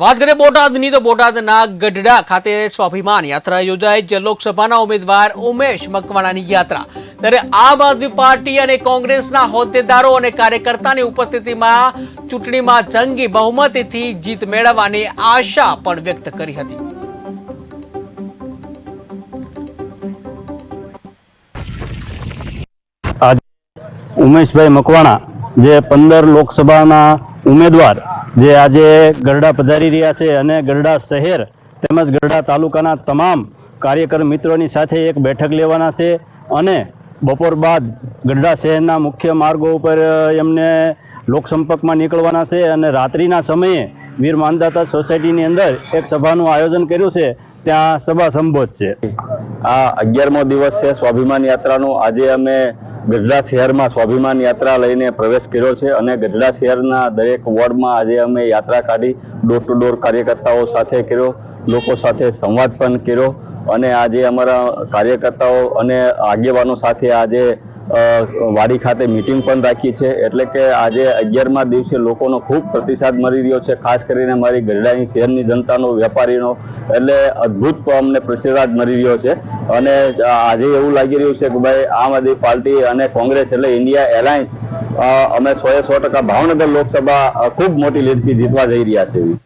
વાત કરીએ બોટાદની, તો બોટાદના ગઢડા ખાતે સ્વાભિમાન યાત્રા યોજાઈ જે લોકસભાના ઉમેદવાર ઉમેશ મકવાણાની યાત્રા. ત્યારે આમ આદમી પાર્ટી અને કોંગ્રેસના હોદ્દેદારો અને કાર્યકર્તાની ઉપસ્થિતિમાં ચૂંટણીમાં જંગી બહુમતીથી જીત મેળવવાની આશા પણ વ્યક્ત કરી હતી. ઉમેશભાઈ મકવાણા, જે પંદર લોકસભાના ઉમેદવાર જે આજે ગરડા પધારી રહ્યા છે અને ગરડા શહેર તેમજ ગરડા તાલુકાના તમામ કાર્યકર મિત્રોની સાથે એક બેઠક લેવાના છે અને બપોર બાદ ગરડા શહેરના મુખ્ય માર્ગો ઉપર એમને લોકસંપર્કમાં નીકળવાના છે અને રાત્રિના સમયે વીર માનદાતા સોસાયટીની અંદર એક સભાનું આયોજન કર્યું છે. ત્યાં સભા સંબોધશે. આ અગિયારમો દિવસ છે સ્વાભિમાન યાત્રાનું. આજે અમે ગઢડા શહેરમાં સ્વાભિમાન યાત્રા લઈને પ્રવેશ કર્યો છે અને ગઢડા શહેરના દરેક વોર્ડમાં આજે અમે યાત્રા કાઢી ડોર ટુ ડોર કાર્યકર્તાઓ સાથે કર્યો, લોકો સાથે સંવાદ પણ કર્યો અને આજે અમારા કાર્યકર્તાઓ અને આગેવાનો સાથે આજે વાડી ખાતે મિટિંગ પણ રાખી છે. એટલે કે આજે અગિયારમા દિવસે લોકોનો ખૂબ પ્રતિસાદ મળી રહ્યો છે. ખાસ કરીને મારી ગરડાની શહેરની જનતાનો, વેપારીનો. એટલે અદ્ભુત અમને પ્રતિસાદ મળી રહ્યો છે. અને આજે એવું લાગી રહ્યું છે કે ભાઈ, આમ આદમી પાર્ટી અને કોંગ્રેસ એટલે ઇન્ડિયા એલાયન્સ અમે સો એ સો ટકા ભાવનગર લોકસભા ખૂબ મોટી લીડથી જીતવા જઈ રહ્યા છે